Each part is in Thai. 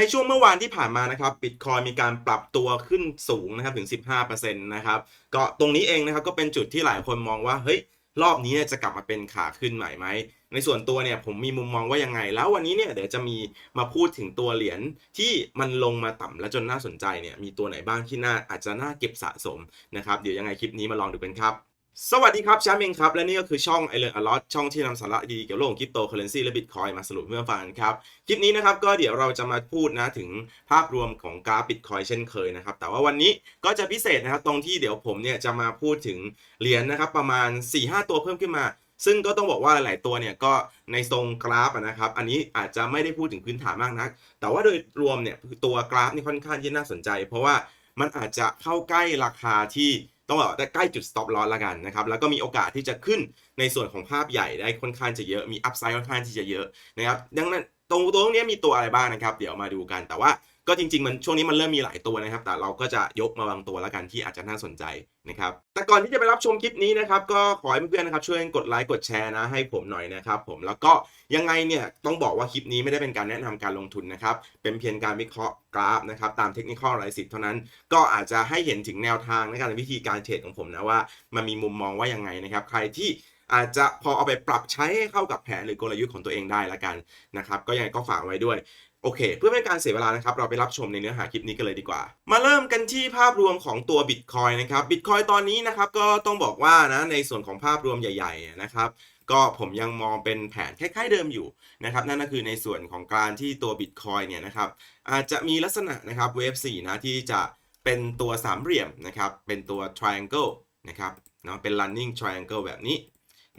ในช่วงเมื่อวานที่ผ่านมานะครับบิตคอยมีการปรับตัวขึ้นสูงนะครับถึง 15%นะครับก็ตรงนี้เองนะครับก็เป็นจุดที่หลายคนมองว่าเฮ้ยรอบนี้จะกลับมาเป็นขาขึ้นใหม่ไหม ในส่วนตัวเนี่ยผมมีมุมมองว่ายังไง แล้ววันนี้เนี่ยเดี๋ยวจะมีมาพูดถึงตัวเหรียญที่มันลงมาต่ำและจนน่าสนใจเนี่ยมีตัวไหนบ้างที่น่าอาจจะน่าเก็บสะสมนะครับเดี๋ยวยังไงคลิปนี้มาลองดูกันครับ สวัสดีครับแชมป์เองครับ และนี่ก็คือช่องไอเลนอลอตช่องที่นำสาระดีเกี่ยวกับโลกคริปโตเคอเรนซีและบิตคอยมาสรุปเพื่อฟังกันครับ คลิปนี้นะครับก็เดี๋ยวเราจะมาพูดนะถึงภาพรวมของกราฟบิตคอยเช่นเคยนะครับ แต่ว่าวันนี้ก็จะพิเศษนะครับตรงที่เดี๋ยวผมเนี่ยจะมาพูดถึงเหรียญนะครับประมาณ 4-5 ตัวเพิ่มขึ้นมาซึ่งก็ต้องบอกว่าหลาย ๆ ตัวเนี่ยก็ในทรงกราฟนะครับ อันนี้อาจจะไม่ได้พูดถึงพื้นฐานมากนัก แต่ว่าโดยรวมเนี่ยตัวกราฟนี่ค่อนข้างที่น่าสนใจ เพราะว่ามันอาจจะเข้าใกล้ราคาที่ ต้องบอกว่าใกล้จุด stop loss ละกันนะครับแล้วก็มีโอกาสที่จะขึ้นในส่วนของภาพใหญ่ได้ค่อนข้างจะเยอะมี upside ค่อนข้างที่จะเยอะนะครับดังนั้นตรงตรงนี้มีตัวอะไรบ้างนะครับ เดี๋ยวมาดูกันแต่ว่า ก็จริงๆมันช่วงนี้มันเริ่มมีหลายตัวนะครับ แต่เราก็จะยกมาบางตัวแล้วกันที่อาจจะน่าสนใจนะครับแต่ก่อนที่จะไปรับชมคลิปนี้นะครับก็ขอให้เพื่อนๆนะครับช่วยกดไลค์กดแชร์นะให้ผมหน่อยนะครับผมแล้วก็ยังไงเนี่ยต้องบอกว่าคลิปนี้ไม่ได้เป็นการแนะนำการลงทุนนะครับเป็นเพียงการวิเคราะห์กราฟนะครับตามเทคนิคอลรายสิทธิ์เท่านั้น ก็อาจจะให้เห็นถึงแนวทางในการวิธีการเทรดของผมนะว่ามันมีมุมมองว่ายังไงนะครับใครที่อาจจะพอเอาไปปรับใช้ให้เข้ากับแผนหรือกลยุทธ์ของตัวเองได้ละกันนะครับก็ยังไงก็ฝากไว้ด้วย โอเค เพื่อไม่ให้การเสียเวลานะครับ เราไปรับชมในเนื้อหาคลิปนี้กันเลยดีกว่า มาเริ่มกันที่ภาพรวมของตัว Bitcoin นะครับ Bitcoin ตอนนี้นะครับก็ต้องบอกว่านะในส่วนของภาพรวมใหญ่ๆนะครับก็ผมยังมองเป็นแผนคล้ายๆเดิมอยู่นะครับนั่นก็คือในส่วนของการที่ตัว Bitcoin เนี่ยนะครับอาจจะมีลักษณะนะครับเวฟ4นะที่จะเป็นตัวสามเหลี่ยมนะครับเป็นตัว triangle นะครับเนาะเป็น running triangle แบบนี้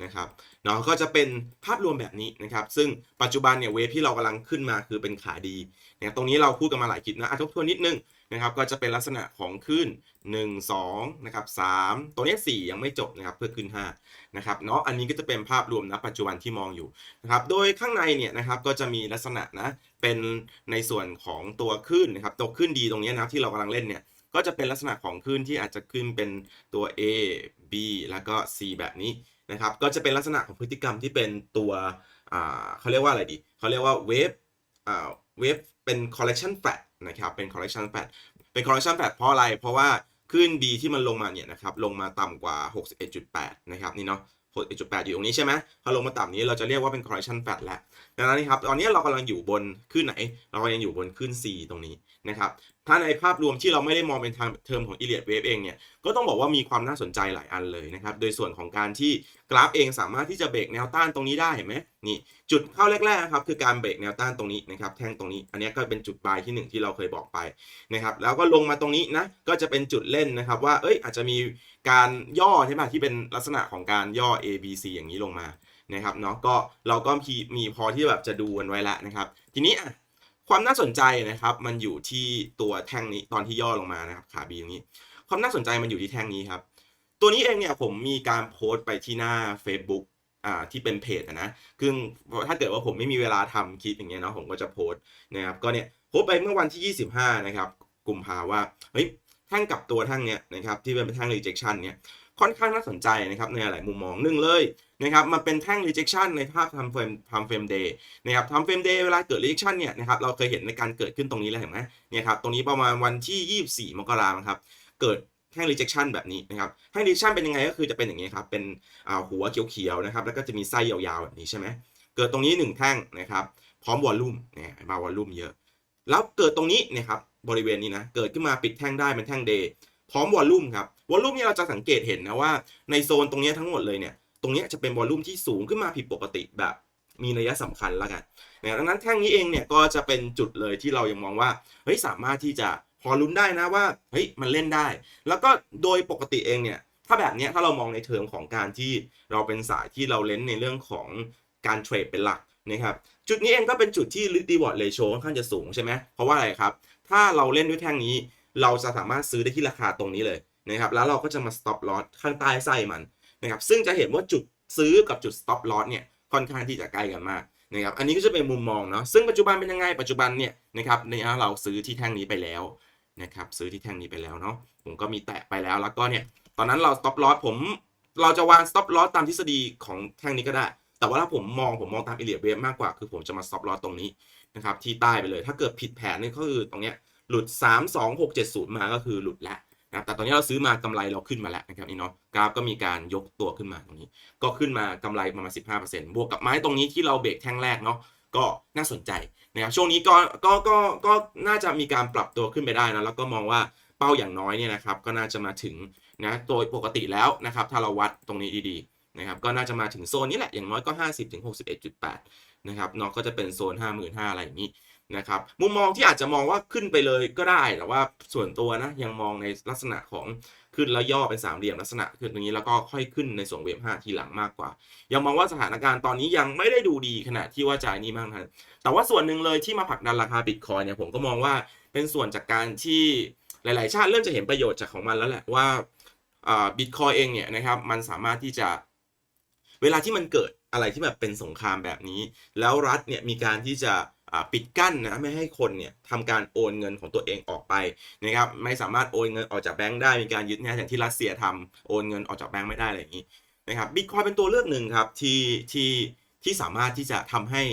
นะครับเนาะก็จะเป็นภาพรวมแบบนี้นะครับ ซึ่งปัจจุบันเนี่ยเวฟที่เรากำลังขึ้นมาคือเป็นขาดีนะตรงนี้เราพูดกันมาหลายคลิปนะอะทบทวนนิดนึงนะครับก็จะเป็นลักษณะของขึ้น 1 2นะครับ3ตัวนี้ 4 ยังไม่จบนะครับเพื่อขึ้น5นะครับเนาะอันนี้ก็จะเป็นภาพรวมนะปัจจุบันที่มองอยู่นะครับโดยข้างในเนี่ยนะครับก็จะมีลักษณะนะเป็นในส่วนของตัวขึ้นนะครับตัวขึ้นดีตรงนี้นะที่เรากำลังเล่นเนี่ยก็จะเป็นลักษณะของขึ้นที่อาจจะขึ้นเป็นตัว A B แล้วก็ C แบบนี้ นะครับก็จะเป็นลักษณะของพฤติกรรมที่เป็นตัวเขาเรียกว่าอะไรดีเขาเรียกว่าเวฟเวฟเป็น collection flat นะครับเป็น collection flat เป็น correction flat เพราะอะไร เพราะว่าขึ้น B ที่มันลงมาเนี่ยนะครับลงมาต่ำกว่า 61.8 นะครับนี่เนาะ61.8 อยู่ตรงนี้ใช่ไหมพอลงมาต่ำนี้เราจะเรียกว่าเป็น correction flat แล้วดังนั้นนะครับตอนนี้เรากำลังอยู่บนขึ้นไหน เราก็ยังอยู่บนขึ้น C ตรงนี้ นะครับถ้าในภาพรวมที่เราไม่ได้มองเป็นทางเทอมของ e l i o t Wave เองเนี่ยก็ต้องบอกว่ามีความน่าสนใจหลายอันเลยนะครับโดยส่วนของการที่กราฟเองสามารถที่จะเบรกแนวต้านตรงนี้ได้เห็นไหมนี่จุดเข้าแรกๆนะครับคือการเบรกแนวต้านตรงนี้นะครับแท่งตรงนี้ อันนี้ก็เป็นจุดบายที่หนึ่งที่เราเคยบอกไปนะครับแล้วก็ลงมาตรงนี้นะก็จะเป็นจุดเล่นนะครับว่าเอ้ยอาจจะมีการย่อใช่ไหมที่เป็นลักษณะของการย่อ A B C อย่างนี้ลงมานะครับเนาะก็เราก็มีพอที่แบบจะดูกันไว้แล้วนะครับ ทีนี้ ความน่าสนใจนะครับ มันอยู่ที่ตัวแท่งนี้ตอนที่ย่อลงมานะครับ ขา B ตรงนี้ ความน่าสนใจมันอยู่ที่แท่งนี้ครับ ตัวนี้เองเนี่ยผมมีการโพสต์ไปที่หน้า Facebook อ่าที่เป็นเพจนะคือถ้าเกิดว่าผมไม่มีเวลาทำคลิปอย่างเงี้ยเนาะผมก็จะโพสต์นะครับ ก็เนี่ยโพสต์ไปเมื่อวันที่ 25 นะครับกุมภาว่าเฮ้ยแท่งกับตัวแท่งเนี้ยนะครับที่เป็นแท่ง rejection เนี่ยค่อนข้างน่าสนใจนะครับในหลายมุมมองหนึ่งเลย นะครับมันเป็นแท่ง rejection ในภาพทำเฟรมทำเฟรม day นะครับทำเฟรม day เวลาเกิด rejection เนี่ยนะครับเราเคยเห็นในการเกิดขึ้นตรงนี้แล้วเห็นไหมเนี่ยครับตรงนี้ประมาณวันที่ 24 มกราคมครับเกิดแท่ง rejection แบบนี้นะครับแท่ง rejection เป็นยังไงก็คือจะเป็นอย่างนี้ครับเป็นหัวเขียวๆนะครับแล้วก็จะมีไส้ยาวๆแบบนี้ใช่ไหมเกิดตรงนี้หนึ่งแท่งนะครับพร้อมวอลลุ่มเนี่ยมาวอลลุ่มเยอะ แล้วเกิดตรงนี้นะครับบริเวณนี้นะเกิดขึ้นมาปิดแท่งได้เป็นแท่งเดย์พร้อมวอลลุ่มครับวอลลุ่มนี้เราจะสังเกตเห็นนะว่าในโซนตรงนี้ทั้งหมดเลยเนี่ย ตรงนี้จะเป็นวอลลุ่มที่สูงขึ้นมาผิดปกติแบบมีนัยสำคัญแล้วกันนะดังนั้นแท่งนี้เองเนี่ยก็จะเป็นจุดเลยที่เรายังมองว่าเฮ้ยสามารถที่จะพอลุ้นได้นะว่าเฮ้ยมันเล่นได้ แล้วก็โดยปกติเองเนี่ยถ้าแบบนี้ถ้าเรามองในเทอมของการที่เราเป็นสายที่เราเล่นในเรื่องของการเทรดเป็นหลักนะครับจุดนี้เองก็เป็นจุดที่ reward ratio ค่อนข้างจะสูงใช่ไหมเพราะว่าอะไรครับ ถ้าเราเล่นด้วยแท่งนี้ เราจะสามารถซื้อได้ที่ราคาตรงนี้เลยนะครับแล้วเราก็จะมา stop loss ข้างใต้ไส้มัน นะครับซึ่งจะเห็นว่าจุดซื้อกับจุด stop loss เนี่ยค่อนข้างที่จะใกล้กันมากนะครับอันนี้ก็จะเป็นมุมมองเนาะซึ่งปัจจุบันเป็นยังไงปัจจุบันเนี่ยนะครับเนี่ยเราซื้อที่แท่งนี้ไปแล้วนะครับซื้อที่แท่งนี้ไปแล้วเนาะผมก็มีแตะไปแล้วแล้วก็เนี่ยตอนนั้นเรา stop loss ผมเราจะวาง stop loss ตามทฤษฎีของแท่งนี้ก็ได้ แต่ว่าถ้าผมมองผมมองตาม Elliott Wave มากกว่าคือผมจะมา stop loss ตรงนี้นะครับที่ใต้ไปเลย ถ้าเกิดผิดแผนนี่ก็คือตรงเนี้ยหลุด 3 2 6 7 0 มาก็คือหลุดแล้ว นะแต่ตอนนี้เราซื้อมากำไรเราขึ้นมาแล้วนะครับนี่เนาะกราฟก็มีการยกตัวขึ้นมาตรงนี้ ก็ขึ้นมากำไรประมาณ 15%บวกกับไม้ตรงนี้ที่เราเบรกแท่งแรกเนาะก็น่าสนใจนะครับช่วงนี้ก็ก็ก็ก็น่าจะมีการปรับตัวขึ้นไปได้นะแล้วก็มองว่าเป้าอย่างน้อยเนี่ยนะครับก็น่าจะมาถึงนะโดยปกติแล้วนะครับถ้าเราวัดตรงนี้ดีๆนะครับก็น่าจะมาถึงโซนนี้แหละอย่างน้อยก็ 50-61.8นะครับเนาะก็จะเป็นโซน 55,000อะไรอย่างนี้ นะครับมุมมองที่อาจจะมองว่าขึ้นไปเลยก็ได้แต่ว่าส่วนตัวนะยังมองในลักษณะของขึ้นแล้วย่อเป็นสามเหลี่ยมลักษณะขึ้นตรงนี้แล้วก็ค่อยขึ้นในส่วนเวฟ5ทีหลังมากกว่า ยังมองว่าสถานการณ์ตอนนี้ยังไม่ได้ดูดีขนาดที่ว่าจ่ายนี้มากนักแต่ว่าส่วนหนึ่งเลยที่มาผลักดันราคาบิตคอยเนี่ยผมก็มองว่าเป็นส่วนจากการที่หลาย ๆ ชาติเริ่มจะเห็นประโยชน์จากของมันแล้วแหละว่าบิตคอยเองเนี่ยนะครับมันสามารถที่จะเวลาที่มันเกิดอะไรที่แบบเป็นสงครามแบบนี้ แล้วรัฐเนี่ยมีการที่จะ ปิดกั้นนะไม่ให้คนเนี่ยทำการโอนเงินของตัวเองออกไปนะครับไม่สามารถโอนเงินออกจากแบงก์ได้มีการยึดเนี่ยอย่างที่รัสเซียทำโอนเงินออกจากแบงก์ไม่ได้อะไรอย่างนี้นะครับบิตคอยเป็นตัวเลือกหนึ่งครับที่ที่ที่สามารถที่จะทำให้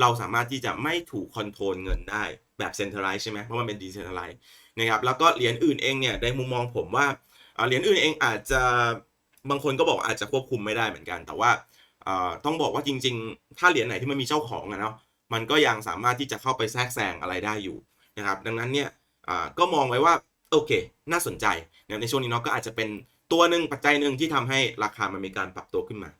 เราสามารถที่จะไม่ถูกคอนโทรลเงินได้แบบเซ็นทรัลไลซ์ใช่ไหมเพราะมันเป็นดีเซนทรัลไลซ์นะครับแล้วก็เหรียญอื่นเองเนี่ยในมุมมองผมว่าเหรียญอื่นเองอาจจะบางคนก็บอกอาจจะควบคุมไม่ได้เหมือนกัน แต่ว่าต้องบอกว่าจริง ๆ ถ้าเหรียญไหนที่มันมีเจ้าของอะเนาะ มันก็ยังสามารถที่จะเข้าไปแทรกแซงอะไรได้อยู่นะครับ ดังนั้นเนี่ยก็มองไว้ว่าโอเค น่าสนใจในช่วงนี้เนาะก็อาจจะเป็นตัวหนึ่งปัจจัยหนึ่งที่ทำให้ราคามันมีการปรับตัวขึ้นมา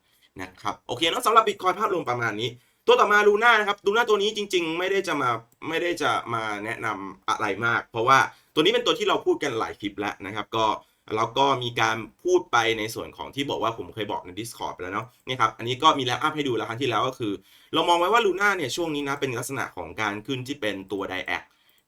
นะครับโอเคเนาะสำหรับบิตคอยภาพรวมประมาณนี้ ตัวต่อมาลูน่านะครับลูน่าตัวนี้จริง ๆ ไม่ได้จะมาไม่ได้จะมาแนะนำอะไรมาก เพราะว่าตัวนี้เป็นตัวที่เราพูดกันหลายคลิปแล้วนะครับ ก็ แล้วก็มีการพูดไปในส่วนของที่บอกว่าผมเคยบอกใน Discord ไปแล้วเนาะนี่ครับอันนี้ก็มีแล้วอัพให้ดูแล้วครั้งที่แล้วก็คือ เรามองไว้ว่าลูน่าเนี่ยช่วงนี้นะเป็นลักษณะของการขึ้นที่เป็นตัวไดแอค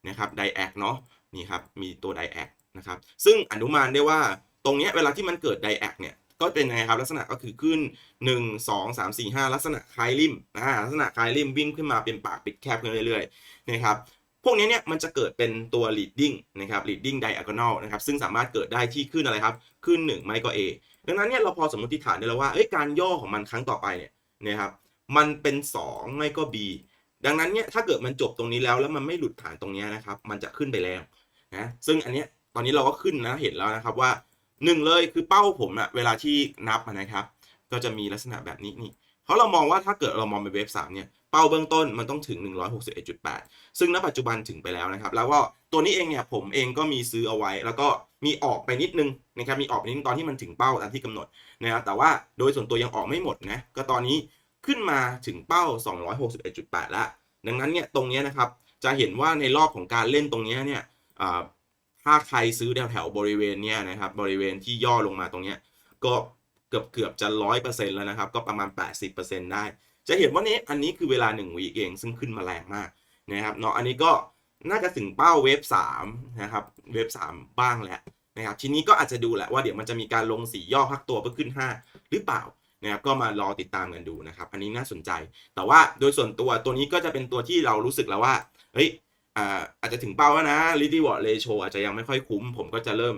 นะครับไดแอคเนาะนี่ครับมีตัวไดแอคนะครับซึ่งอนุมานได้ว่าตรงนี้เวลาที่มันเกิดไดแอคเนี่ยก็เป็นไงครับลักษณะก็คือขึ้น 1 2 3 4 5 ลักษณะคล้ายริมอ่าลักษณะคล้ายริมวิ่งขึ้นมาเป็นปากปิดแคบขึ้นเรื่อยๆนะครับ พวกนี้เนี่ยมันจะเกิดเป็นตัว leading นะครับ leading diagonal นะครับซึ่งสามารถเกิดได้ที่ขึ้นอะไรครับขึ้น 1 ไม่ก็ A ดังนั้นเนี่ยเราพอสมมติฐานได้แล้วว่าเอ้ยการย่อของมันครั้งต่อไปเนี่ยนะครับมันเป็น 2 ไม่ก็ B ดังนั้นเนี่ยถ้าเกิดมันจบตรงนี้แล้วแล้วมันไม่หลุดฐานตรงนี้นะครับมันจะขึ้นไปแล้วนะซึ่งอันเนี้ยตอนนี้เราก็ขึ้นนะเห็นแล้วนะครับว่า 1 เลยคือเป้าผมอะเวลาที่นับนะครับ ก็จะมีลักษณะแบบนี้นี่เพราะเรามองว่าถ้าเกิดเรามองเป็นเวฟสามเนี่ย เป้าเบื้องต้นมันต้องถึง 161.8 ซึ่งณปัจจุบันถึงไปแล้วนะครับ แล้วก็ตัวนี้เองเนี่ยผมเองก็มีซื้อเอาไว้ แล้วก็มีออกไปนิดนึงนะครับ มีออกไปนิดนึงตอนที่มันถึงเป้าตามที่กำหนดนะครับ แต่ว่าโดยส่วนตัวยังออกไม่หมดนะ ก็ตอนนี้ขึ้นมาถึงเป้า 261.8 แล้ว ดังนั้นเนี่ยตรงนี้นะครับ จะเห็นว่าในรอบของการเล่นตรงนี้เนี่ยถ้าใครซื้อแถวแถวบริเวณเนี้ยนะครับ บริเวณที่ย่อลงมาตรงเนี้ยก็เกือบเกือบจะร้อยเปอร์เซ็นต์แล้วนะครับ ก็ประมาณ 80%ได้ จะเห็นว่านี้อันนี้คือเวลา1วีเองซึ่งขึ้นมาแรงมากนะครับเนาะอันนี้ก็น่าจะถึงเป้าเวฟ3นะครับเวฟ3บ้างแล้วนะครับทีนี้ก็อาจจะดูแหละว่าเดี๋ยวมันจะมีการลงสีย่อพักตัวเพื่อขึ้น 5 หรือเปล่านะครับก็มารอติดตามกันดูนะครับ อันนี้น่าสนใจ แต่ว่าโดยส่วนตัวตัวนี้ก็จะเป็นตัวที่เรารู้สึกแล้วว่าเฮ้ยอาจจะถึงเป้าแล้วนะ r e a d y w a r d ratio อาจจะยังไม่ค่อยคุ้ม ผมก็จะเริ่ม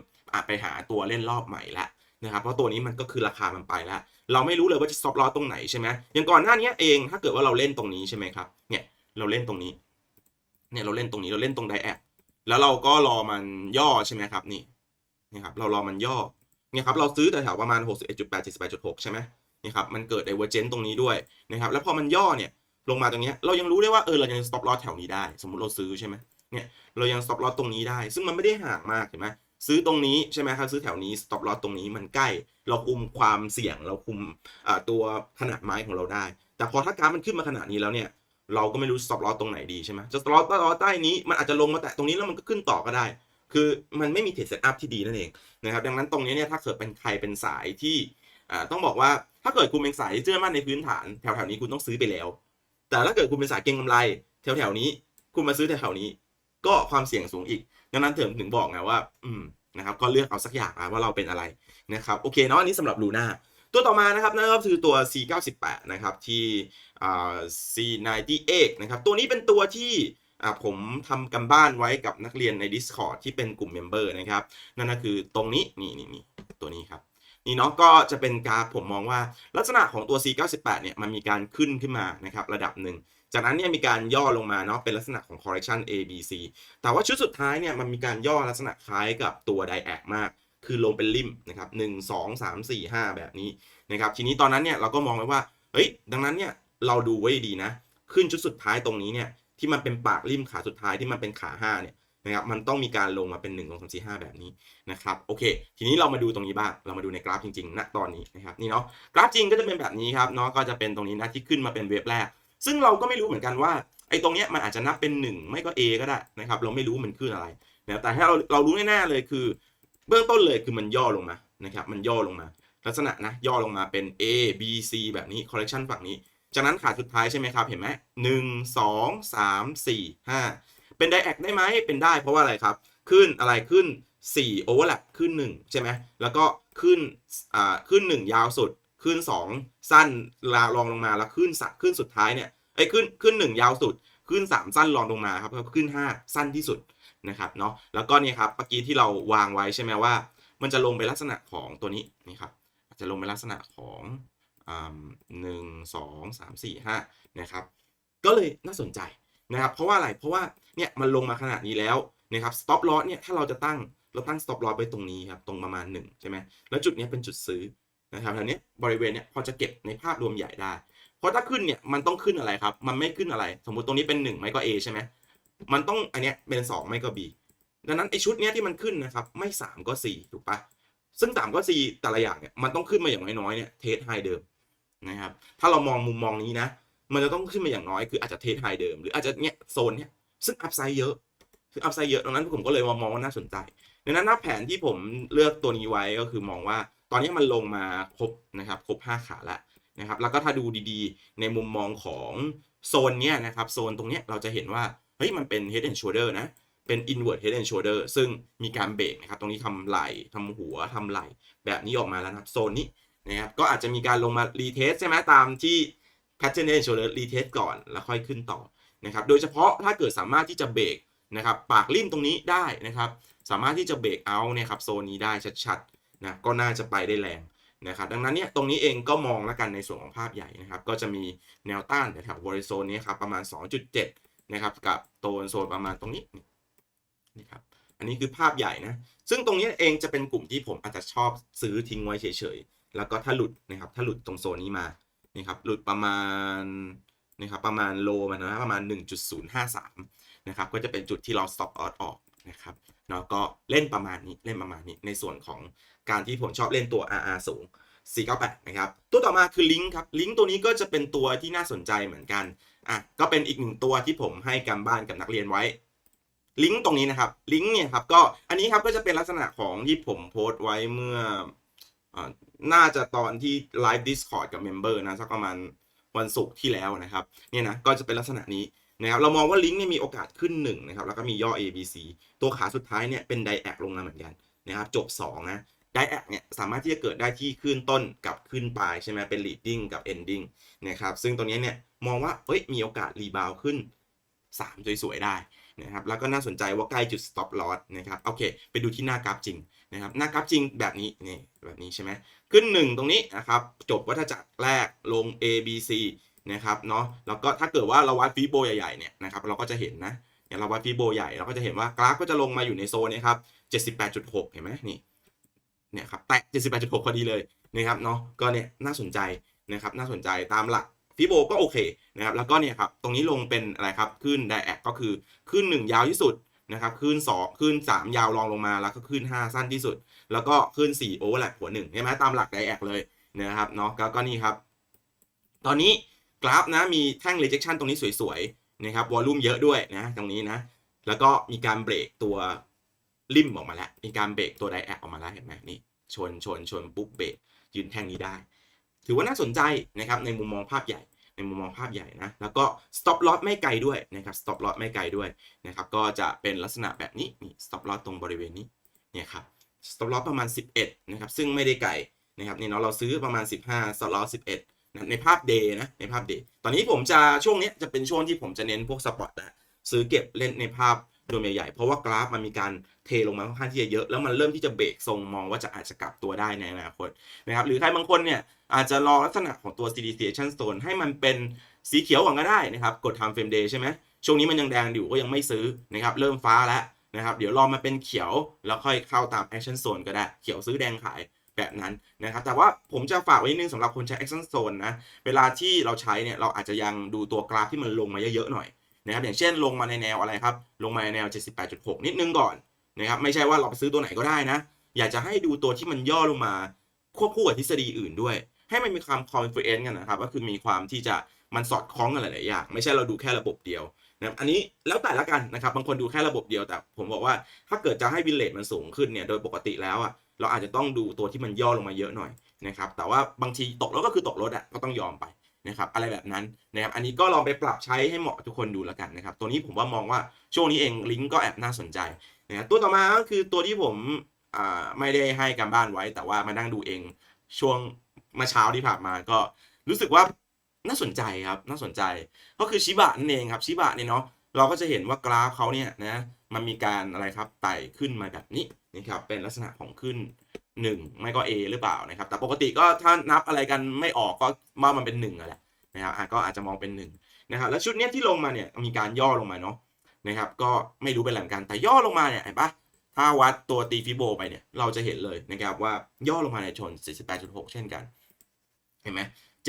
ไปหาตัวเล่นรอบใหม่ละนะครับเพราะตัวนี้มันก็คือราคามันไปแล้ว เราไม่รู้เลยว่าจะ stop loss ตรงไหนใช่ไหมอย่างก่อนหน้านี้เองถ้าเกิดว่าเราเล่นตรงนี้ใช่ไหมครับเนี่ยเราเล่นตรงนี้เนี่ยเราเล่นตรงนี้เราเล่นตรงไดแอคแล้วเราก็รอมันย่อใช่ไหมครับนี่นี่ครับเรารอมันย่อเนี่ยครับเราซื้อแต่แถวประมาณ 61.8 78.6 ใช่ไหมนี่ครับมันเกิดไดเวอร์เจนตรงนี้ด้วยนะครับแล้วพอมันย่อเนี่ยลงมาตรงนี้เรายังรู้ได้ว่าเออเรายัง stop loss แถวนี้ได้ สมมติเราซื้อใช่ไหมเนี่ยเรายัง stop loss ตรงนี้ได้ ซึ่งมันไม่ได้ห่างมากเห็นไหม ซื้อตรงนี้ใช่ไหมครับซื้อแถวนี้ stop loss ตรงนี้มันใกล้ เราคุมความเสี่ยงเราคุมตัวขนาดไม้ของเราได้ แต่พอถ้าการมันขึ้นมาขนาดนี้แล้วเนี่ยเราก็ไม่รู้ stop loss ตรงไหนดีใช่ไหมจะ stop loss ใต้นี้มันอาจจะลงมาแตะตรงนี้แล้วมันก็ขึ้นต่อก็ได้ คือมันไม่มีเทรดเซตอัพที่ดีนั่นเองนะครับดังนั้นตรงนี้เนี่ยถ้าเกิดเป็นใครเป็นสายที่ต้องบอกว่าถ้าเกิดคุณเป็นสายเชื่อมั่นในพื้นฐานแถวๆนี้คุณต้องซื้อไปแล้ว แต่ถ้าเกิดคุณเป็นสายเก็งกำไรแถวๆนี้ คุณมาซื้อแถวๆนี้ ก็ความเสี่ยงสูงอีก ดังนั้นถึงถึงบอกไงว่า อืมนะครับก็เลือกเอาสักอย่างว่าเราเป็นอะไรนะครับโอเคเนาะอันนี้สำหรับลูน่าตัวต่อมานะครับนั่นก็คือตัว C98 นะครับที่ C98 นะครับตัวนี้เป็นตัวที่ผมทำกันบ้านไว้กับนักเรียนใน Discord ที่เป็นกลุ่มเมมเบอร์นะครับ นั่นก็คือตรงนี้นี่นี่นี่ตัวนี้ครับ นี่เนาะก็จะเป็นกราฟผมมองว่าลักษณะของตัว C98 เนี่ยมันมีการขึ้นขึ้นมานะครับระดับหนึ่ง จากนั้นเนี่ยมีการย่อลงมาเนาะเป็นลักษณะของ correction A B C แต่ว่าชุดสุดท้ายเนี่ยมันมีการย่อลักษณะคล้ายกับตัว d i a c มาก คือลงเป็นริมนะครับหนึ่งสองสามสี่ห้าแบบนี้นะครับทีนี้ตอนนั้นเนี่ยเราก็มองไว้ว่าเฮ้ยดังนั้นเนี่ยเราดูไว้ดีนะ ขึ้นชุดสุดท้ายตรงนี้เนี่ยที่มันเป็นปากริมขาสุดท้ายที่มันเป็นขาห้าเนี่ยนะครับมันต้องมีการลงมาเป็น1 2 3 4 5 แบบนี้นะครับโอเค ทีนี้เรามาดูตรงนี้บ้างเรามาดูในกราฟจริงๆณตอนนี้นะครับนี่เนาะกราฟจริงก็จะเป็นแบบนี้ครับเนาะก็จะเป็นตรงนี้นะที่ขึ้นมาเป็นเวฟแรก ซึ่งเราก็ไม่รู้เหมือนกันว่าไอ้ตรงเนี้ยมันอาจจะนับเป็น 1 ไม่ก็ A ก็ได้นะครับ เราไม่รู้มันขึ้นอะไรนะแต่ถ้าเราเรารู้แน่ๆเลยคือ เบื้องต้นเลยคือมันย่อลงมานะครับมันย่อลงมา ลักษณะนะย่อลงมาเป็น A B C แบบนี้ correction ฝั่งนี้ จากนั้นขาสุดท้ายใช่ไหมครับ เห็นไหมหนึ่งสองสามสี่ห้าเป็นไดแอกได้ไหมเป็นได้เพราะว่าอะไรครับ ขึ้นอะไรขึ้น4 overlap ขึ้น 1 ใช่ไหมแล้วก็ขึ้นอ่าขึ้น 1 ยาวสุด ขึ้น 2 สั้นลาลองลงมาแล้วขึ้นสักขึ้นสุดท้ายเนี่ยไอ้ขึ้นขึ้น 1 ยาวสุด ขึ้น 3 สั้นรองลงมาครับแล้วก็ขึ้น 5 สั้นที่สุดนะครับเนาะแล้วก็เนี่ยครับเมื่อกี้ที่เราวางไว้ใช่ไหมว่า มันจะลงไปลักษณะของตัวนี้นี่ครับอาจจะลงไปลักษณะของหนึ่งสองสามสี่ห้านะครับก็เลยน่าสนใจนะครับเพราะว่าอะไรเพราะว่าเนี่ยมันลงมาขนาดนี้แล้วนะครับ stop loss เนี่ยถ้าเราจะตั้งเราตั้ง stop loss ไว้ตรงนี้ครับตรงประมาณ1ใช่ไหมแล้วจุดเนี้ยเป็นจุดซื้อ นะครับแถวนี้บริเวณเนี้ยพอจะเก็บในภาพรวมใหญ่ได้ เพราะถ้าขึ้นเนี่ยมันต้องขึ้นอะไรครับ มันไม่ขึ้นอะไร สมมุติตรงนี้เป็น 1 ไม่ก็ A ใช่ไหมมันต้องอันเนี้ยเป็น 2 ไม่ก็ B ดังนั้นไอชุดเนี้ยที่มันขึ้นนะครับไม่ 3 ก็ 4 ถูกปะซึ่ง3ก็ 4 แต่ละอย่างเนี่ยมันต้องขึ้นมาอย่างน้อยๆเนี่ยเทสไฮเดิมนะครับถ้าเรามองมุมมองนี้นะ มันจะต้องขึ้นมาอย่างน้อยคืออาจจะเทสไฮเดิม หรืออาจจะเนี่ยโซนเนี่ยซึ่งอัพไซด์เยอะคืออัพไซด์เยอะดังนั้นผมก็เลยมองว่าน่าสนใจดังนั้นหน้าแผนที่ผมเลือกตัวนี้ไว้ก็คือมองว่า ตอนนี้มันลงมาครบนะครับครบ 5 ขาแล้วนะครับแล้วก็ถ้าดูดีๆ ในมุมมองของโซนเนี้ยนะครับโซนตรงเนี้ยเราจะเห็นว่าเฮ้ยมันเป็น head and shoulder นะเป็น inward head and shoulder ซึ่งมีการเบรกนะครับตรงนี้ทำไหล่ทำหัวทำไหล่แบบนี้ออกมาแล้วนะครับโซนนี้นะครับก็อาจจะมีการลงมารีเทสใช่ไหมตามที่ pattern head and shoulder retest ก่อนแล้วค่อยขึ้นต่อนะครับโดยเฉพาะถ้าเกิดสามารถที่จะเบรกนะครับปากริมตรงนี้ได้นะครับสามารถที่จะเบรกเอาเนี่ยครับโซนนี้ได้ชัดๆ นะก็น่าจะไปได้แรงนะครับดังนั้นเนี่ยตรงนี้เองก็มองแล้วกันในส่วนของภาพใหญ่นะครับ ก็จะมีแนวต้านแถวบริโซนนี้ครับประมาณ 2.7 นะครับ กับโตนโซนประมาณตรงนี้นี่ครับอันนี้คือภาพใหญ่นะ ซึ่งตรงนี้เองจะเป็นกลุ่มที่ผมอาจจะชอบซื้อทิ้งไว้เฉยๆ แล้วก็ถ้าหลุดนะครับถ้าหลุดตรงโซนนี้มานี่ครับหลุดประมาณนะครับประมาณโลมันนะประมาณ 1.053 นะครับก็จะเป็นจุดที่เรา stop out ออกนะครับ เนาะก็เล่นประมาณนี้เล่นประมาณนี้ในส่วนของการที่ผมชอบเล่นตัว RR สูง 498 นะครับ ตัวต่อมาคือลิงก์ครับลิงก์ตัวนี้ก็จะเป็นตัวที่น่าสนใจเหมือนกันอะก็เป็นอีกหนึ่งตัวที่ผมให้การบ้านกับนักเรียนไว้ลิงก์ตรงนี้นะครับลิงก์เนี่ยครับก็อันนี้ครับก็จะเป็นลักษณะของที่ผมโพสต์ไว้เมื่ออน่าจะตอนที่ไลฟ์ Discord กับเมมเบอร์นะสักประมาณวันศุกร์ที่แล้วนะครับเนี่ยนะก็จะเป็นลักษณะนี้ นะครับเรามองว่าลิงก์เนี่ยมีโอกาสขึ้น1นะครับแล้วก็มีย่อ A B C ตัวขาสุดท้ายเนี่ยเป็นไดแอกลงมาเหมือนกันนะครับจบ2นะไดแอกเนี่ยสามารถที่จะเกิดได้ที่ขึ้นต้นกับขึ้นปลายใช่ไหมเป็น leading กับ ending นะครับซึ่งตรงนี้เนี่ยมองว่าเอ้ยมีโอกาสรีบาวขึ้น 3 สวยๆได้นะครับแล้วก็น่าสนใจว่าใกล้จุด stop loss นะครับโอเคไปดูที่หน้ากราฟจริงนะครับหน้ากราฟจริงแบบนี้นี่แบบนี้ใช่ไหมขึ้น 1 ตรงนี้นะครับจบวัฏจักรแรกลง A B C นะครับเนาะแล้วก็ถ้าเกิดว่าเราวัดฟีโบใหญ่ๆเนี่ยนะครับเราก็จะเห็นนะอย่างเราวัดฟีโบใหญ่เราก็จะเห็นว่ากราฟก็จะลงมาอยู่ในโซนนี้ครับ78.6 เห็นไหมนี่เนี่ยครับแตะ78.6พอดีเลยนะครับเนาะก็เนี่ยน่าสนใจนะครับน่าสนใจตามหลักฟีโบก็โอเคนะครับแล้วก็เนี่ยครับตรงนี้ลงเป็นอะไรครับขึ้นไดแอกก็คือขึ้น 1 ยาวที่สุดนะครับขึ้น 2 ขึ้น 3 ยาวรองลงมาแล้วก็ขึ้น 5 สั้นที่สุด แล้วก็ขึ้น 4 โอเวอร์แลปหัวหนึ่งใช่ไหมตามหลักไดแอกเลยนะครับเนาะก็นี่ครับ ตอนนี้ กราฟนะมีแท่ง rejection ตรงนี้สวยๆนะครับวอลลุ่มเยอะด้วยนะตรงนี้นะแล้วก็มีการเบรกตัวริมออกมาแล้ว มีการเบรกตัวไดแอกออกมาแล้วเห็นไหมนี่ชนชนชนปุ๊บเบรกยืนแท่งนี้ได้ ถือว่าน่าสนใจนะครับในมุมมองภาพใหญ่ในมุมมองภาพใหญ่นะ แล้วก็ stop loss ไม่ไกลด้วยนะครับ stop loss ไม่ไกลด้วยนะครับ ก็จะเป็นลักษณะแบบนี้นี่ stop loss ตรงบริเวณนี้เนี่ยครับ stop loss ประมาณ 11 นะครับ ซึ่งไม่ได้ไกลนะครับนี่เนาะเราซื้อประมาณ 15 stop loss 11 ในภาพ day นะในภาพ day ตอนนี้ผมจะช่วงนี้จะเป็นช่วงที่ผมจะเน้นพวกสปอตนะซื้อเก็บเล่นในภาพรวมใหญ่ๆเพราะว่ากราฟมันมีการเทลงมาค่อนข้างที่จะเยอะ แล้วมันเริ่มที่จะเบรกทรงมองว่าจะอาจจะกลับตัวได้ในอนาคตนะครับหรือใครบางคนเนี่ยอาจจะรอลักษณะของตัว steady station zone ให้มันเป็นสีเขียวก่อนก็ได้นะครับกด time frame day ใช่ไหมช่วงนี้มันยังแดงอยู่ก็ยังไม่ซื้อนะครับเริ่มฟ้าแล้วนะครับเดี๋ยวรอมาเป็นเขียวแล้วค่อยเข้าตาม action zone ก็ได้ เขียวซื้อแดงขาย แบบนั้นนะครับแต่ว่าผมจะฝากไว้นิดนึงสำหรับคนใช้ action zone นะเวลาที่เราใช้เนี่ยเราอาจจะยังดูตัวกราฟที่มันลงมาเยอะๆหน่อยนะครับอย่างเช่นลงมาในแนวอะไรครับลงมาในแนว 78.6 นิดนึงก่อนนะครับไม่ใช่ว่าเราไปซื้อตัวไหนก็ได้นะ อยากจะให้ดูตัวที่มันย่อลงมาควบคู่กับทฤษฎีอื่นด้วย ให้มันมีความ confluence กันนะครับก็คือมีความที่จะมันสอดคล้องกันหลายๆอย่างไม่ใช่เราดูแค่ระบบเดียวนะอันนี้แล้วแต่ละกันนะครับบางคนดูแค่ระบบเดียวแต่ ผมบอกว่าถ้าเกิดจะให้วินเลทมันสูงขึ้นเนี่ยโดยปกติแล้วอะ เราอาจจะต้องดูตัวที่มันย่อลงมาเยอะหน่อยนะครับ แต่ว่าบางทีตกรถก็คือตกรถอะก็ต้องยอมไปนะครับ อะไรแบบนั้นนะครับ อันนี้ก็ลองไปปรับใช้ให้เหมาะทุกคนดูแล้วกันนะครับ ตัวนี้ผมว่ามองว่าช่วงนี้เองลิงก์ก็แอบน่าสนใจนะครับตัวต่อมาก็คือตัวที่ผมอ่าไม่ได้ให้การบ้านไว้ แต่ว่ามานั่งดูเองช่วงมื่อเช้าที่ผ่านมาก็รู้สึกว่าน่าสนใจครับน่าสนใจ ก็คือชิบะนั่นเองครับชิบะเนี่ยเนาะเราก็จะเห็นว่ากราฟเขาเนี่ยนะมันมีการอะไรครับไต่ขึ้นมาแบบนี้ นะครับเป็นลักษณะของขึ้น 1 ไม่ก็ A หรือเปล่านะครับ แต่ปกติก็ถ้านับอะไรกันไม่ออกก็ว่ามันเป็น1นั่นแหละนะครับก็อาจจะมองเป็น1นะครับแล้วชุดเนี้ยที่ลงมาเนี่ยมีการย่อลงมาเนาะนะครับ ก็ไม่รู้เป็นหมือนกันแต่ย่อลงมาเนี่ยเห็นปะถ้าวัดตัวตีฟิโบไปเนี่ยเราจะเห็นเลยนะครับว่าย่อลงมาในชน 48.6 เช่นกันเห็นไหม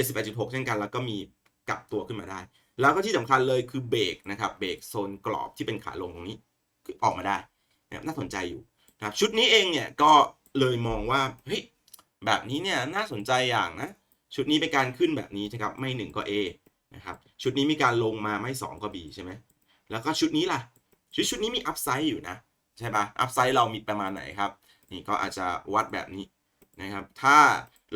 78.6 เช่นกัน แล้วก็มีกลับตัวขึ้นมาได้ แล้วก็ที่สำคัญเลยคือเบรกนะครับเบรกโซนกรอบที่เป็นขาลงตรงนี้ออกมาได้นะครับน่าสนใจอยู่ ครับชุดนี้เองเนี่ยก็เลยมองว่าเฮ้ยแบบนี้เนี่ยน่าสนใจอย่างนะ ชุดนี้เป็นการขึ้นแบบนี้นะครับไม่ 1 ก็ A นะครับชุดนี้มีการลงมาไม่ 2 ก็ B ใช่ไหมแล้วก็ชุดนี้ล่ะ ชุดชุดนี้มีอัพไซด์อยู่นะ ใช่ปะอัพไซด์เรามีประมาณไหนครับ นี่ก็อาจจะวัดแบบนี้นะครับถ้า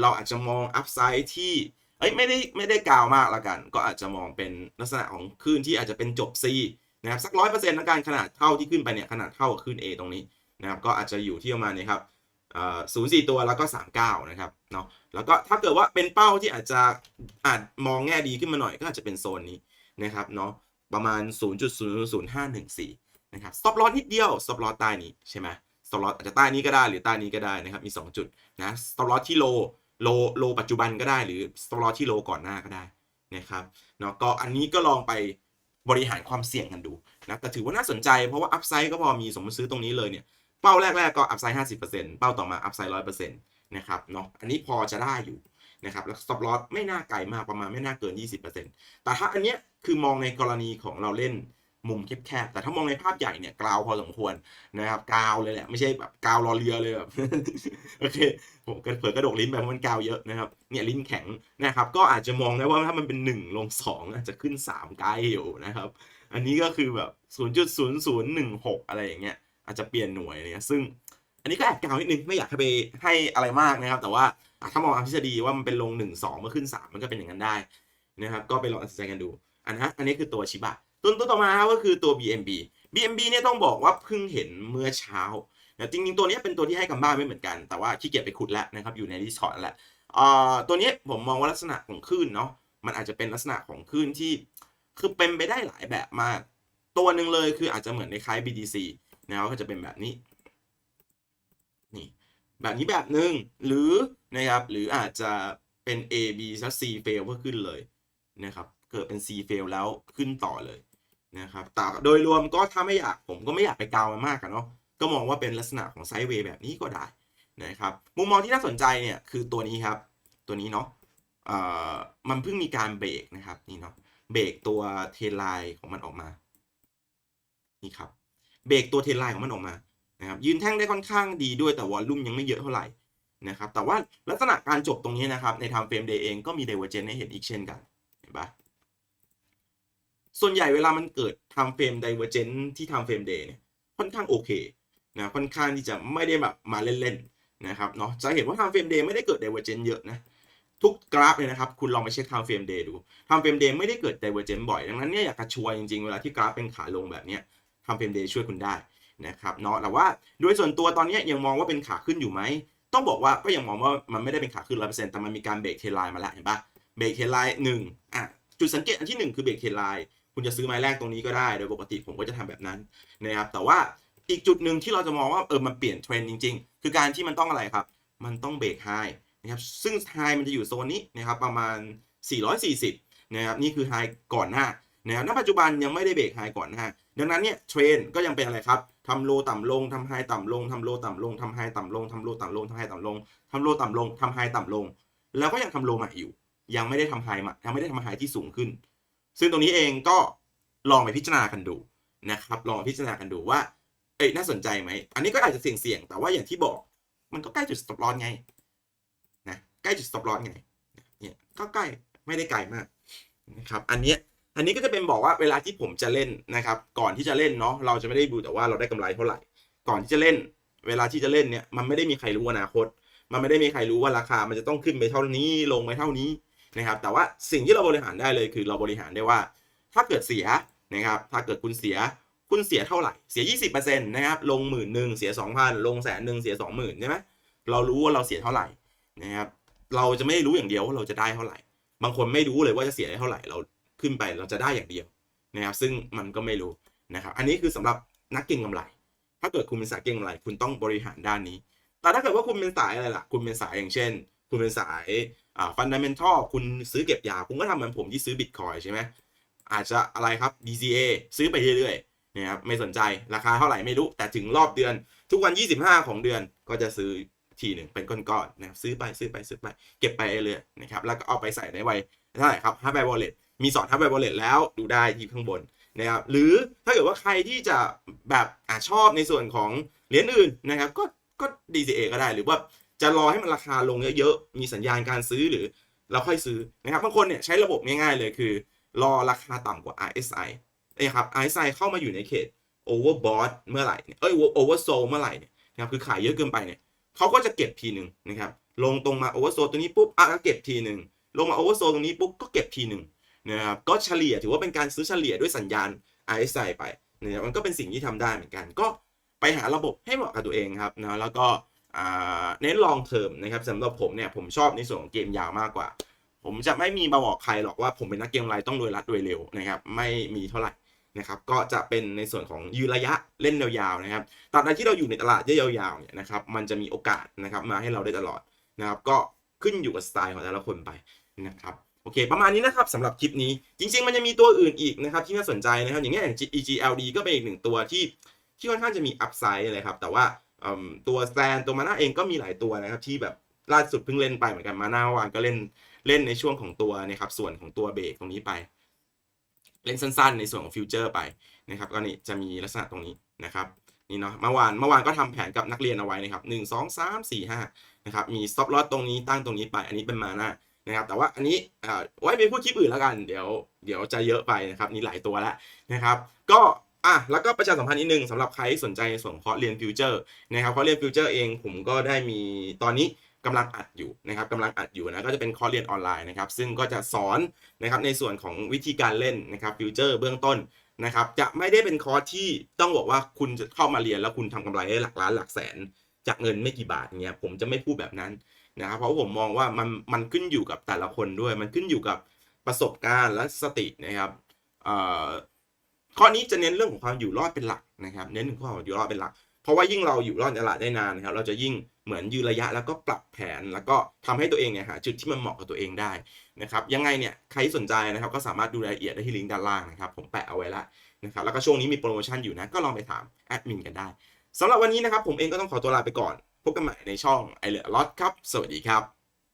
เราอาจจะมองอัพไซด์ที่เอ้ยไม่ได้ไม่ได้กาวมากละกัน ก็อาจจะมองเป็นลักษณะของคลื่นที่อาจจะเป็นจบ C นะครับสักร้อยเปอร์เซ็นต์ละกันขนาดเท่าที่ขึ้นไปเนี่ยขนาดเท่ากับคลื่น A ตรงนี้ นะครับก็อาจจะอยู่ที่ประมาณนี้ครับศูนย์สี่ตัวแล้วก็สามเก้านะครับเนาะแล้วก็ถ้าเกิดว่าเป็นเป้าที่อาจจะอาจมองแง่ดีขึ้นมาหน่อยก็อาจจะเป็นโซนนี้นะครับเนาะประมาณ 0.00514 นะครับ stop loss นิดเดียว stop loss ใต้นี้ใช่ไหม stop loss อาจจะใต้นี้ก็ได้หรือใต้นี้ก็ได้นะครับ มี 2 จุดนะ stop loss ที่โลโลโลปัจจุบันก็ได้หรือ stop loss ที่โลก่อนหน้าก็ได้นะครับเนาะก็อันนี้ก็ลองไปบริหารความเสี่ยงกันดูนะแต่ถือว่าน่าสนใจเพราะว่าอัพไซด์ก็พอมีสมมติซื้อตรงนี้เลยเนี่ย เป้าแรกๆก็อัพไซด์ห้าสิบเปอร์เซ็นต์เป้าต่อมาอัพไซด์ร้อยเปอร์เซ็นต์นะครับเนาะอันนี้พอจะได้อยู่นะครับแล้ว stop loss ไม่น่าไกลมากประมาณไม่น่าเกิน 20%แต่ถ้าอันเนี้ยคือมองในกรณีของเราเล่นมุมแคบๆ แต่ถ้ามองในภาพใหญ่เนี่ยกราวพอสมควรนะครับกาวเลยแหละไม่ใช่แบบกาวรอเรือเลยแบบโอเคผมก็เผลอกระดกลิ้นไปเพราะมันกาวเยอะนะครับเนี่ยลิ้นแข็งนะครับก็อาจจะมองได้ว่าถ้ามันเป็น 1 ลง 2 อาจจะขึ้น 3 ไกลอยู่นะครับ อันนี้ก็คือแบบ 0.0016 อะไรอย่างเงี้ย อาจจะเปลี่ยนหน่วยเนี่ยซึ่งอันนี้ก็แอบกาวนิดนึงไม่อยากให้ไปให้อะไรมากนะครับ แต่ว่าถ้ามองตามทฤษฎีว่ามันเป็นลง 1 2เมื่อขึ้น 3 มันก็เป็นอย่างนั้นได้นะครับก็ไปลองตัดสินใจกันดูอันนะอันนี้คือตัวชิบะตัวตัวต่อมาก็คือตัว BMB BMB เนี่ยต้องบอกว่าเพิ่งเห็นเมื่อเช้านะจริงๆตัวนี้เป็นตัวที่ให้คำบ้านไม่เหมือนกันแต่ว่าขี้เกียจไปขุดแล้วนะครับอยู่ใน Discord แล้วตัวนี้ผมมองว่าลักษณะของคลื่นเนาะมันอาจจะเป็นลักษณะของคลื่นที่ คือเป็นไปได้หลายแบบมาก ตัวหนึ่งเลยคืออาจจะเหมือนในคล้าย BTC นะครับก็จะเป็นแบบนี้นี่แบบนี้แบบหนึ่งหรือนะครับหรืออาจจะเป็น A B ซัก C fail เพื่อขึ้นเลยนะครับเกิดเป็น C fail แล้วขึ้นต่อเลยนะครับแต่โดยรวมก็ถ้าไม่อยากผมก็ไม่อยากไปกาวมันมากกันเนาะก็มองว่าเป็นลักษณะของไซด์เวย์แบบนี้ก็ได้นะครับมุมมองที่น่าสนใจเนี่ยคือตัวนี้ครับตัวนี้เนาะอ่อมันเพิ่งมีการเบรกนะครับนี่เนาะเบรกตัวเทนไลน์ของมันออกมา นี่ครับ เบรกตัวเทนไลน์ของมันออกมานะครับยืนแท่งได้ค่อนข้างดีด้วยแต่วอลลุ่มยังไม่เยอะเท่าไหร่นะครับแต่ว่าลักษณะการจบตรงนี้นะครับใน time frame day เองก็มี divergence ให้เห็นอีกเช่นกันเห็นปะส่วนใหญ่เวลามันเกิด time frame divergence ที่ time frame day เนี่ยค่อนข้างโอเคนะค่อนข้างที่จะไม่ได้แบบมาเล่นๆนะครับเนาะจะเห็นว่า time frame day ไม่ได้เกิด divergence เยอะนะทุกกราฟเลยนะครับ คุณลองไปเช็ค time frame day ดู time frame day ไม่ได้เกิด divergence บ่อย ดังนั้นเนี่ยอยากจะชวนจริงๆ เวลาที่กราฟเป็นขาลงแบบ เนี้ย time frame day ช่วยคุณได้นะครับเนาะแต่ว่าโดยส่วนตัวตอนนี้ยังมองว่าเป็นขาขึ้นอยู่ไหม ต้องบอกว่าก็ยังมองว่ามันไม่ได้เป็นขาขึ้นร้อยเปอร์เซ็นต์แต่มันมีการเบรกเทรนไลน์มาแล้วเห็นปะเบรกเทรนไลน์หนึ่งอะจุดสังเกตอันที่หนึ่งคือเบรกเทรนไลน์คุณจะซื้อไม้แรกตรงนี้ก็ได้โดยปกติผมก็จะทำแบบนั้นนะครับแต่ว่าอีกจุดหนึ่งที่เราจะมองว่าเออมันเปลี่ยนเทรนด์จริง ๆ คือการที่มันต้องอะไรครับ มันต้องเบรกไฮนะครับซึ่งไฮมันจะอยู่โซนนี้นะครับประมาณ 440นะครับนี่คือไฮก่อนหน้านะครับณปัจจุบันยังไม่ได้เบรกไฮก่อนหน้า ดังนั้นเนี่ยเทรนก็ยังเป็นอะไรครับทำโลต่ำลงทำไฮต่ำลงทำโลต่ำลงทำไฮต่ำลงทำโลต่ำลงทำไฮต่ำลงทำโลต่ำลงทำไฮต่ำลง แล้วก็ยังทำโลใหม่อยู่ ยังไม่ได้ทำไฮมายังไม่ได้ทำไฮที่สูงขึ้น ซึ่งตรงนี้เองก็ลองไปพิจารณากันดูนะครับลองพิจารณากันดูว่าเอ้ยน่าสนใจไหมอันนี้ก็อาจจะเสี่ยงๆแต่ว่าอย่างที่บอกมันก็ใกล้จุด stop loss ไงนะใกล้จุด stop loss ไงเนี่ยก็ใกล้ไม่ได้ไกลมากนะครับอันเนี้ย อันนี้ก็จะเป็นบอกว่าเวลาที่ผมจะเล่นนะครับ ก่อนที่จะเล่นเนาะเราจะไม่ได้ดูแต่ว่าเราได้กำไรเท่าไหร่ ก่อนที่จะเล่น เวลาที่จะเล่นเนี่ยมันไม่ได้มีใครรู้อนาคต มันไม่ได้มีใครรู้ว่าราคามันจะต้องขึ้นไปเท่านี้ลงไปเท่านี้นะครับ แต่ว่าสิ่งที่เราบริหารได้เลยคือเราบริหารได้ว่า ถ้าเกิดเสียนะครับ ถ้าเกิดคุณเสียคุณเสียเท่าไหร่ เสีย 20%นะครับ ลงหมื่นหนึ่งเสีย 2,000 ลงแสนหนึ่งเสีย 20,000ใช่ไหมเรารู้ว่าเราเสียเท่าไหร่นะครับ เราจะไม่รู้อย่างเดียวว่าเราจะได้เท่าไหร่ บางคนไม่รู้เลยว่าจะเสียได้เท่าไหร่ เรา ขึ้นไปเราจะได้อย่างเดียวนะครับซึ่งมันก็ไม่รู้นะครับอันนี้คือสำหรับนักเก็งกำไร ถ้าเกิดคุณเป็นสายเก็งกำไรคุณต้องบริหารด้านนี้ แต่ถ้าเกิดว่าคุณเป็นสายอะไรล่ะ คุณเป็นสายอย่างเช่น คุณเป็นสายอ่าฟันดัมเมนทัลคุณซื้อเก็บยาวคุณก็ทำเหมือนผมที่ซื้อบิตคอยใช่ไหมอาจจะอะไรครับ DCA ซื้อไปเรื่อยๆนะครับไม่สนใจราคาเท่าไหร่ไม่รู้แต่ถึงรอบเดือน ทุกวัน 25 ของเดือนก็จะซื้อทีหนึ่งเป็นก้อนๆนะครับซื้อไปซื้อไปซื้อไป เก็บไปเรื่อยๆนะครับแล้วก็เอาไปใส่ในไว้เท่าไหร่ครับฮับไบวอลเล็ต มีสอนฮับไบวอลเล็ตแล้วดูได้ที่ข้างบนนะครับหรือถ้าเกิดว่าใครที่จะแบบอชอบในส่วนของเหรียญอื่นนะครับ ก็ก็ DCA ก็ได้หรือว่าจะรอให้มันราคาลงเยอะๆมีสัญญาณการซื้อหรือเราค่อยซื้อนะครับบางคนเนี่ยใช้ระบบง่ายๆเลยคือ รอราคาต่ำกว่า RSI นะครับ RSI เข้ามาอยู่ในเขต overbought เมื่อไหร่เนี่ยเอ้ย oversold เมื่อไหร่เนี่ยนะครับคือขายเยอะเกินไปเนี่ยเขาก็จะเก็บทีหนึ่งนะครับลงตรงมา oversold ตัวนี้ปุ๊บอะก็เก็บทีหนึ่งลงมา oversold ตรงนี้ปุ๊บก็เก็บทีหนึ่ง นะครับก็เฉลี่ยถือว่าเป็นการซื้อเฉลี่ยด้วยสัญญาณ RSI ไปเนะครับมันก็เป็นสิ่งที่ทำได้เหมือนกัน ก็ไปหาระบบให้เหมาะกับตัวเองครับนะแล้วก็เน้นลองเทอมนะครับสำหรับผมเนี่ยผมชอบในส่วนของเกมยาวมากกว่า ผมจะไม่มีมาบอกใครหรอกว่าผมเป็นนักเกมไรต้องรวยรัดรวยเร็วนะครับไม่มีเท่าไหร่นะครับก็จะเป็นในส่วนของยืนระยะเล่นยาวๆนะครับตราบใดที่เราอยู่ในตลาดยาวๆเนี่ยนะครับมันจะมีโอกาสนะครับมาให้เราได้ตลอดนะครับก็ขึ้นอยู่กับสไตล์ของแต่ละคนไปนะครับ โอเคประมาณนี้นะครับสำหรับคลิปนี้จริง ๆ มันจะมีตัวอื่นอีกนะครับที่น่าสนใจนะครับอย่างเงี้ยอย่าง EGLD ก็เป็นอีกหนึ่งตัวที่ที่ค่อนข้างจะมีอัพไซด์เลยครับแต่ว่าตัวแซนตัวมาน่าเองก็มีหลายตัวนะครับที่แบบล่าสุดเพิ่งเล่นไปเหมือนกันมาน่าวานก็เล่นเล่นในช่วงของตัวนะครับส่วนของตัวเบรกตรงนี้ไป เล่นสั้น ๆ ในส่วนของฟิวเจอร์ไปนะครับก็นี่จะมีลักษณะตรงนี้นะครับนี่เนาะเมื่อวานเมื่อวานก็ทำแผนกับนักเรียนเอาไว้นะครับหนึ่งสองสามสี่ห้านะครับมี stop loss ตรงนี้ตั้งตรงนี้ไป อันนี้เป็นมาน่า นะครับ แต่ว่าอันนี้ไว้ไปพูดคลิปอื่นแล้วกัน เดี๋ยวเดี๋ยวจะเยอะไปนะครับนี่หลายตัวแล้วนะครับ ก็อะแล้วก็ประชาสัมพันธ์นิดนึงสำหรับใครสนใจส่วนของคอร์สเรียนฟิวเจอร์นะครับคอร์สเรียนฟิวเจอร์เองผมก็ได้มีตอนนี้กำลังอัดอยู่นะครับกำลังอัดอยู่นะก็จะเป็นคอร์สเรียนออนไลน์นะครับ ซึ่งก็จะสอนนะครับในส่วนของวิธีการเล่นนะครับฟิวเจอร์เบื้องต้นนะครับจะไม่ได้เป็นคอร์สที่ต้องบอกว่าคุณจะเข้ามาเรียนแล้วคุณทำกำไรได้หลักล้านหลักแสน จากเงินไม่กี่บาทเงี้ยผมจะไม่พูดแบบนั้น นะครับเพราะผมมองว่ามันมันขึ้นอยู่กับแต่ละคนด้วย มันขึ้นอยู่กับประสบการณ์และสตินะครับข้อนี้จะเน้นเรื่องของความอยู่รอดเป็นหลักนะครับ เน้นถึงความอยู่รอดเป็นหลัก เพราะว่ายิ่งเราอยู่รอดในตลาดได้นานนะครับ เราจะยิ่งเหมือนยืนระยะแล้วก็ปรับแผน แล้วก็ทำให้ตัวเองเนี่ยหาจุดที่มันเหมาะกับตัวเองได้นะครับ ยังไงเนี่ยใครสนใจนะครับ ก็สามารถดูรายละเอียดได้ที่ลิงก์ด้านล่างนะครับ ผมแปะเอาไว้แล้วนะครับ แล้วก็ช่วงนี้มีโปรโมชั่นอยู่นะ ก็ลองไปถามแอดมินกันได้สำหรับวันนี้นะครับผมเองก็ต้องขอตัวลาไปก่อน พบกันใหม่ในช่องไอเลอร์ลอตครับ สวัสดีครับ